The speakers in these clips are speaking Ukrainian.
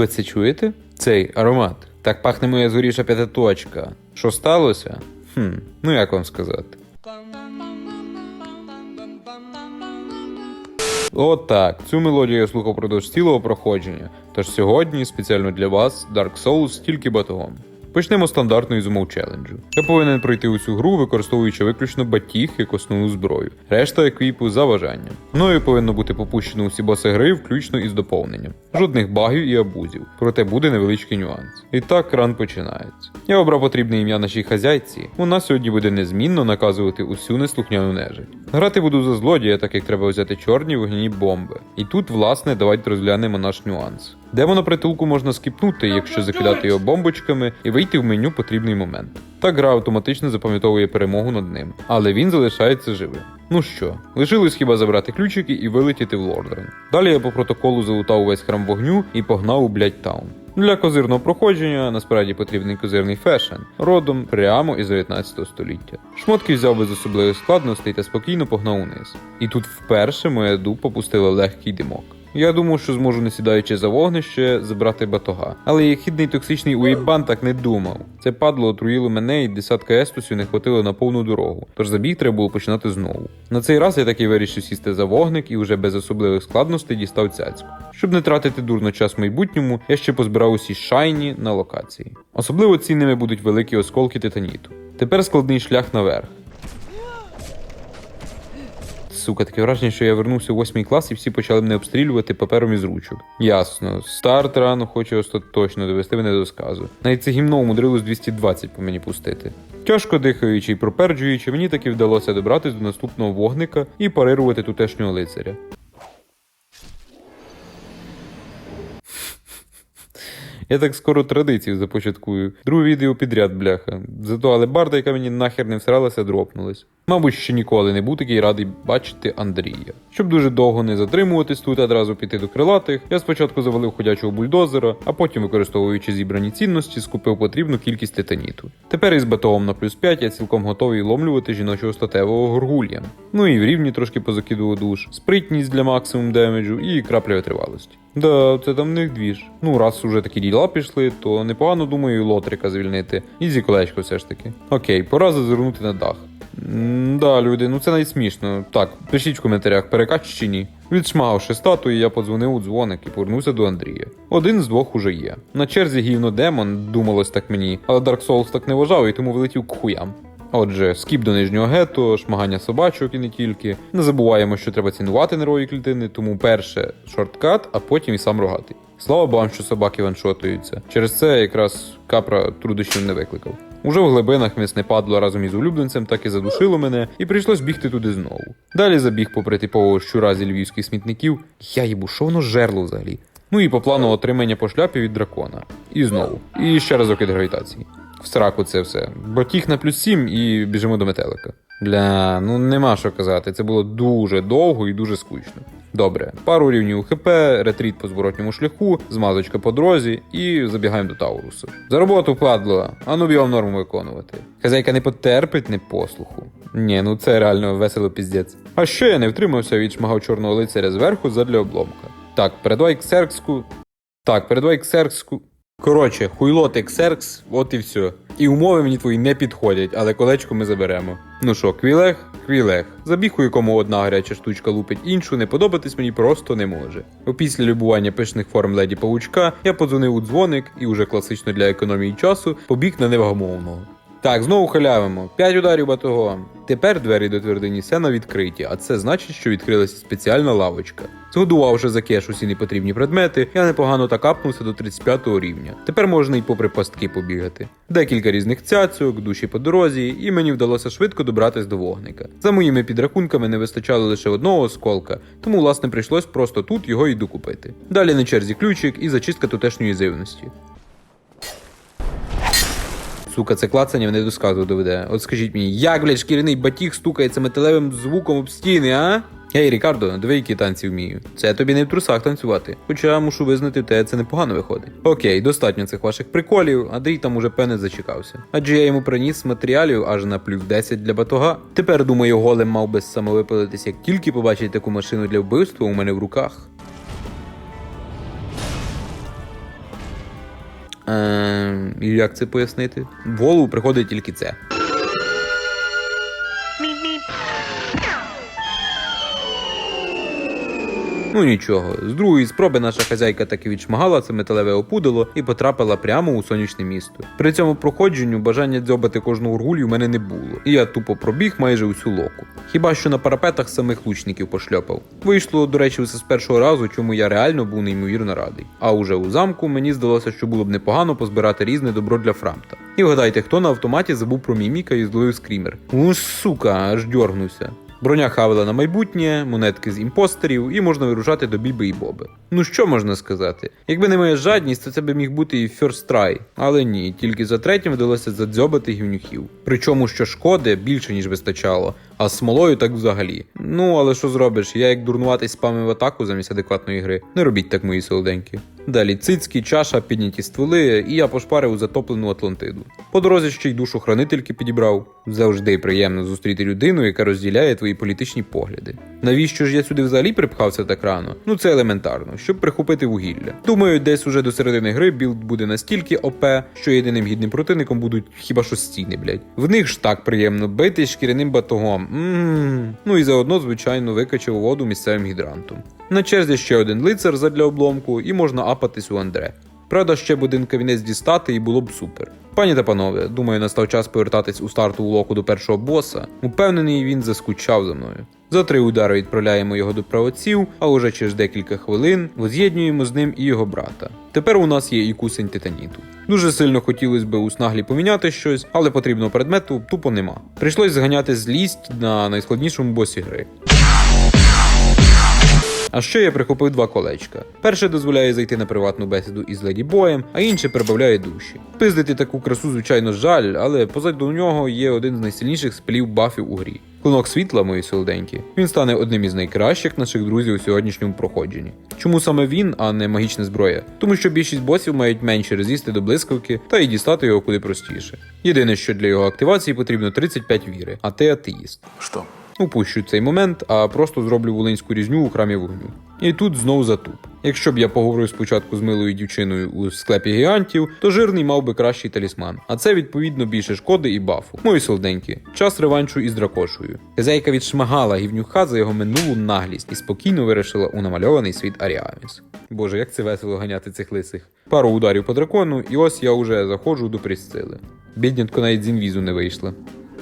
Ви це чуєте? Цей аромат. Так пахне моя згоріша п'ятиточка. Що сталося? Хм, ну як вам сказати? Отак, цю мелодію я слухав продовж цілого проходження. Тож сьогодні спеціально для вас Dark Souls тільки батогом. Почнемо стандартно з умов челенджу. Я повинен пройти усю гру, використовуючи виключно батіг як основну зброю, решта еквіпу за бажанням. Мною повинно бути попущено усі боси гри, включно із доповненням. Жодних багів і абузів, проте буде невеличкий нюанс. І так ран починається. Я обрав потрібне ім'я нашій хазяйці. Вона сьогодні буде незмінно наказувати усю неслухняну нежить. Грати буду за злодія, так як треба взяти чорні вогняні бомби. І тут, власне, давайте розглянемо наш нюанс. Демона притулку можна скіпнути, якщо закидати його бомбочками і вийти в меню потрібний момент. Так гра автоматично запам'ятовує перемогу над ним, але він залишається живим. Ну що, лишилось хіба забрати ключики і вилетіти в Лордрен. Далі я по протоколу залутав увесь храм вогню і погнав у блять таун. Для козирного проходження насправді потрібний козирний фешн, родом прямо із 19 століття. Шмотки взяв без особливих складностей та спокійно погнав униз. І тут вперше моя дуб попустила легкий димок. Я думав, що зможу, не сідаючи за вогнище, забрати батога. Але як хідний токсичний уєбан так не думав. Це падло отруїло мене і десятка естусів не хватило на повну дорогу. Тож забіг треба було починати знову. На цей раз я таки вирішив сісти за вогник і вже без особливих складностей дістав цяцьку. Щоб не тратити дурно час в майбутньому, я ще позбирав усі шайні на локації. Особливо цінними будуть великі осколки титаніту. Тепер складний шлях наверх. Сука, таке враження, що я вернувся у восьмий клас і всі почали мене обстрілювати папером із ручок. Ясно, старт рано хоче остаточно довести мене до сказу. Навіть це гімно умудрилось 220 по мені пустити. Тяжко дихаючи і проперджуючи, мені таки вдалося добратись до наступного вогника і парирувати тутешнього лицаря. Я так скоро традицію започаткую. Друге відео підряд, бляха. Зато алебарда, яка мені нахер не всралася, дропнулась. Мабуть, ще ніколи не був такий радий бачити Андрія. Щоб дуже довго не затримуватись тут, одразу піти до крилатих, я спочатку завалив ходячого бульдозера, а потім, використовуючи зібрані цінності, скупив потрібну кількість титаніту. Тепер із батогом на плюс 5 я цілком готовий ломлювати жіночого статевого горгулья. Ну і в рівні трошки позакидував душ, спритність для максимум демеджу і крапля витривалості. Да, це там в них двіж. Ну, раз уже такі діла пішли, то непогано думаю лотрика звільнити. І зі колечко все ж таки. Окей, пора зазирнути на дах. М, Да, люди, ну це найсмішно. Так, пишіть в коментарях, перекач чи ні. Відшмагавши статую, я подзвонив у дзвоник і повернувся до Андрія. Один з двох уже є. На черзі гівно демон, думалось так мені, але Dark Souls так не вважав і тому вилетів к хуям. Отже, скіп до нижнього гетто, шмагання собачок і не тільки. Не забуваємо, що треба цінувати нервові клітини, тому перше шорткат, а потім і сам рогатий. Слава богам, що собаки ваншотуються. Через це якраз капра трудощів не викликав. Уже в глибинах м'ясне падло разом із улюбленцем так і задушило мене, і прийшлось бігти туди знову. Далі забіг попри типового щура зі львівських смітників. Я їбу, що воно жерло взагалі? Ну і по плану отримання по шляпі від дракона. І знову. І ще разок від гравітації. В сраку це все. Батіг на плюс 7 і біжимо до метелика. Бля, ну нема що казати. Це було дуже довго і дуже скучно. Добре, пару рівнів ХП, ретріт по зворотньому шляху, змазочка по дорозі і забігаємо до Таурусу. За роботу падло, а ну бігом норму виконувати. Хазяйка не потерпить непослуху. Ні, ну це реально весело піздець. А що я не втримався від шмагав чорного лицаря зверху задля обломка. Так, передавай ксеркску. Так, передавай ксеркску. Коротше, хуйлоти ксеркс, от і все. І умови мені твої не підходять, але колечко ми заберемо. Ну що, квілех? Квілех. Забіг, у якому одна гаряча штучка лупить іншу, не подобатись мені просто не може. Опісля любування пишних форм леді паучка я подзвонив у дзвоник і уже класично для економії часу побіг на невгамовного. Так, знову халявимо. П'ять ударів батогом. Тепер двері до твердині сена відкриті, а це значить, що відкрилася спеціальна лавочка. Згодувавши за кеш усі непотрібні предмети, я непогано так апнувся до 35 рівня. Тепер можна й попри пастки побігати. Декілька різних цяцьок, душі по дорозі, і мені вдалося швидко добратись до вогника. За моїми підрахунками не вистачало лише одного осколка, тому власне прийшлось просто тут його і докупити. Далі на черзі ключик і зачистка тутешньої зивності. Сука, це клацання мене до сказу доведе. От скажіть мені, як, блядь, шкіряний батіг стукається металевим звуком об стіни, а? Гей, Рікардо, диви, які танці вмію. Це тобі не в трусах танцювати. Хоча мушу визнати, те це непогано виходить. Окей, достатньо цих ваших приколів, Андрій там уже певне зачекався. Адже я йому приніс матеріалів аж на плюс 10 для батога. Тепер, думаю, голем мав би самовипалитись, як тільки побачить таку машину для вбивства у мене в руках. І як це пояснити? В голову приходить тільки це. Ну нічого, з другої спроби наша хазяйка таки відшмагала це металеве опудало і потрапила прямо у сонячне місто. При цьому проходженню бажання дзьобати кожну горгулью в мене не було, і я тупо пробіг майже усю локу. Хіба що на парапетах самих лучників пошльопав. Вийшло, до речі, все з першого разу, чому я реально був неймовірно радий. А уже у замку мені здалося, що було б непогано позбирати різне добро для Фрамта. І вгадайте, хто на автоматі забув про міміка і зловив скрімер. У сука, аж дьоргнувся. Броня хавила на майбутнє, монетки з імпостерів, і можна вирушати до Біби і Боби. Ну що можна сказати? Якби не моя жадність, то це би міг бути і First Try. Але ні, тільки за третім вдалося задзьобати гівнюхів. Причому що шкоди більше ніж вистачало, а з смолою так взагалі. Ну але що зробиш? Я як дурнуватий спамив атаку замість адекватної гри. Не робіть так, мої солоденькі. Далі цицькі, чаша, підняті стволи, і я пошпарив у затоплену Атлантиду. По дорозі ще й душу хранительки підібрав. Завжди приємно зустріти людину, яка розділяє твої політичні погляди. Навіщо ж я сюди взагалі припхався так рано? Ну це елементарно, щоб прихопити вугілля. Думаю, десь уже до середини гри білд буде настільки ОП, що єдиним гідним противником будуть хіба що стіни, блять. В них ж так приємно бити шкіряним батогом. Ммм. Ну і заодно, звичайно, викачав воду місцевим гідрантом. На черзі ще один лицар задля обломку, і можна апатись у Андре. Правда, ще б один кавінець дістати і було б супер. Пані та панове, думаю, настав час повертатись у стартову локу до першого боса. Упевнений, він заскучав за мною. За три удари відправляємо його до правоців, а уже через декілька хвилин воз'єднуємо з ним і його брата. Тепер у нас є і кусень титаніту. Дуже сильно хотілося б у снаглі поміняти щось, але потрібного предмету тупо нема. Прийшлось зганяти злість на найскладнішому босі гри. А ще я прихопив два колечка. Перше дозволяє зайти на приватну бесіду із леді боєм, а інше прибавляє душі. Пиздити таку красу, звичайно, жаль, але позаду нього є один з найсильніших спелів бафів у грі. Клинок світла, мої солоденькі. Він стане одним із найкращих наших друзів у сьогоднішньому проходженні. Чому саме він, а не магічна зброя? Тому що більшість босів мають менше резисти до блискавки, та й дістати його куди простіше. Єдине, що для його активації потрібно 35 віри, а ти атеїст. Что? Упущу цей момент, а просто зроблю волинську різню у храмі вогню. І тут знову затуп. Якщо б я поговорив спочатку з милою дівчиною у склепі гігантів, то жирний мав би кращий талісман, а це відповідно більше шкоди і бафу. Мої солденькі, час реваншу із дракошою. Хазяйка відшмагала гівнюха за його минулу наглість і спокійно вирішила у намальований світ Аріаміс. Боже, як це весело ганяти цих лисих. Пару ударів по дракону, і ось я уже заходжу до Прісцили. Біднятко навіть з інвізу не вийшла.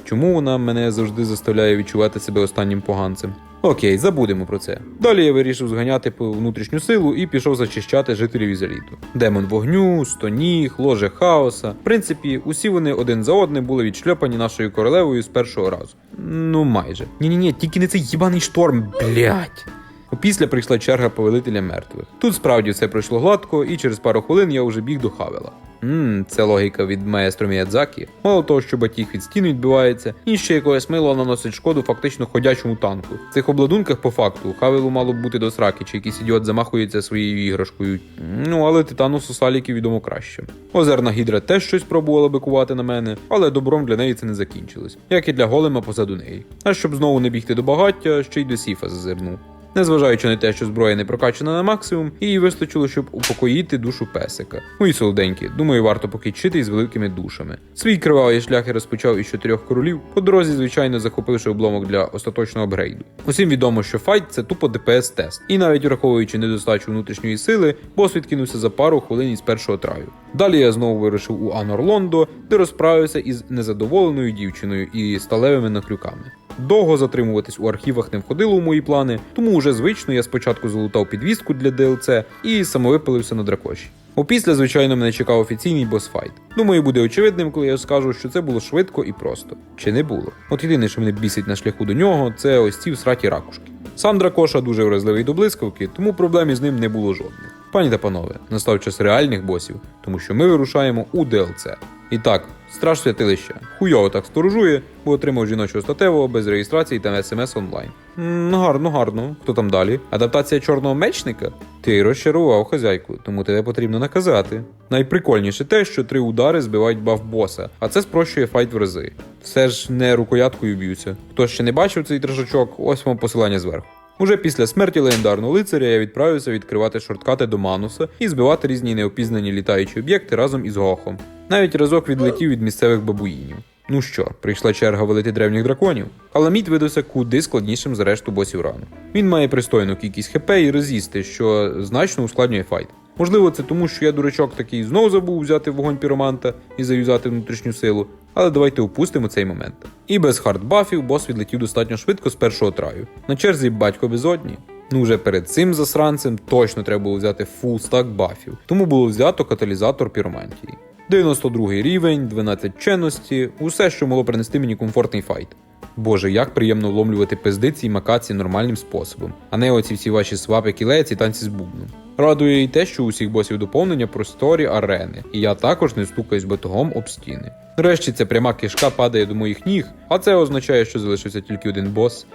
Чому вона мене завжди заставляє відчувати себе останнім поганцем? Окей, забудемо про це. Далі я вирішив зганяти по внутрішню силу і пішов зачищати жителів ізоліту. Демон вогню, стоніг, ложе хаоса. В принципі, усі вони один за одним були відшльопані нашою королевою з першого разу. Ну, майже. Ні-ні ні, тільки не цей їбаний шторм, блять. Опісля прийшла черга повелителя мертвих. Тут справді все пройшло гладко, і через пару хвилин я вже біг до Хавела. Ммм, це логіка від маестро Міядзакі. Мало того, що батіг від стін відбивається, і ще якогось мило наносить шкоду фактично ходячому танку. В цих обладунках по факту Хавелу мало б бути до сраки, чи якийсь ідіот замахується своєю іграшкою. Ну але титану Сосаліки відомо краще. Озерна гідра теж щось пробувала бикувати на мене, але добром для неї це не закінчилось, як і для голема позаду неї. А щоб знову не бігти до багаття, ще й до сіфа зазирнув. Незважаючи на те, що зброя не прокачана на максимум, її вистачило, щоб упокоїти душу песика. Мої солоденькі, думаю, варто поки чити із великими душами. Свій кривавий шлях я розпочав із чотирьох королів, по дорозі, звичайно, захопивши обломок для остаточного апгрейду. Усім відомо, що файт це тупо ДПС тест, і навіть враховуючи недостачу внутрішньої сили, бос відкинувся за пару хвилин із першого траю. Далі я знову вирушив у Анор Лондо, де розправився із незадоволеною дівчиною і сталевими наклюками. Довго затримуватись у архівах не входило у мої плани, тому уже звично я спочатку залутав підвіску для DLC і самовипилився на дракоші. Опісля, звичайно, мене чекав офіційний босфайт. Думаю, буде очевидним, коли я скажу, що це було швидко і просто. Чи не було? От єдине, що мене бісить на шляху до нього, це ось ці всраті ракушки. Сам дракоша дуже вразливий до блискавки, тому проблем із ним не було жодних. Пані та панове, настав час реальних босів, тому що ми вирушаємо у DLC. І так, страж святилища. Хуйово так сторожує, бо отримав жіночого статевого без реєстрації та смс онлайн. М, гарно, гарно. Хто там далі? Адаптація чорного мечника? Ти розчарував хазяйку, тому тебе потрібно наказати. Найприкольніше те, що три удари збивають баф боса, а це спрощує файт в рази. Все ж не рукояткою б'ються. Хто ще не бачив цей трешачок, ось вам посилання зверху. Уже після смерті легендарного лицаря я відправився відкривати шорткати до Мануса і збивати різні неопізнані літаючі об'єкти разом із Гохом. Навіть разок відлетів від місцевих бабуїнів. Ну що, прийшла черга валити древніх драконів. Каламіт видався куди складнішим за решту босів рану. Він має пристойну кількість хп і резісти, що значно ускладнює файт. Можливо, це тому, що я дурачок такий знову забув взяти вогонь піроманта і заюзати внутрішню силу, але давайте упустимо цей момент. І без хардбафів бос відлетів достатньо швидко з першого траю. На черзі батько безодні. Ну вже перед цим засранцем точно треба було взяти фул стак бафів, тому було взято каталізатор піромантії. 92 рівень, 12 ченності, усе, що могло принести мені комфортний файт. Боже, як приємно вломлювати пиздиці і макаці нормальним способом, а не оці всі ваші свапи кілець і танці з бубном. Радує і те, що у усіх босів доповнення просторі арени, і я також не стукаюсь батогом об стіни. Нарешті ця пряма кишка падає до моїх ніг, а це означає, що залишився тільки один бос.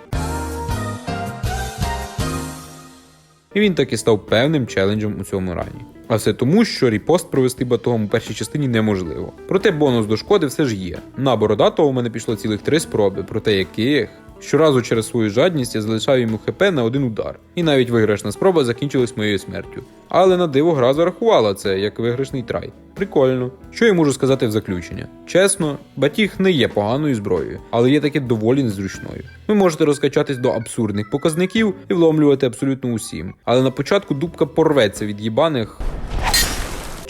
І він таки став певним челенджем у цьому рані. А все тому, що ріпост провести батогом у першій частині неможливо. Проте бонус до шкоди все ж є. На бородатого у мене пішло цілих три спроби, проте яких. Щоразу через свою жадність я залишав йому ХП на один удар, і навіть виграшна спроба закінчилась моєю смертю. Але на диво гра зарахувала це як виграшний трай. Прикольно. Що я можу сказати в заключення? Чесно, батіг не є поганою зброєю, але є таки доволі незручною. Ви можете розкачатись до абсурдних показників і вломлювати абсолютно усім. Але на початку дубка порветься від їбаних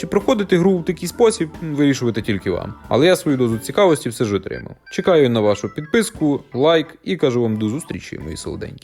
чи проходити гру в такий спосіб, вирішувати тільки вам. Але я свою дозу цікавості все ж отримав. Чекаю на вашу підписку, лайк і кажу вам до зустрічі, мої солоденькі.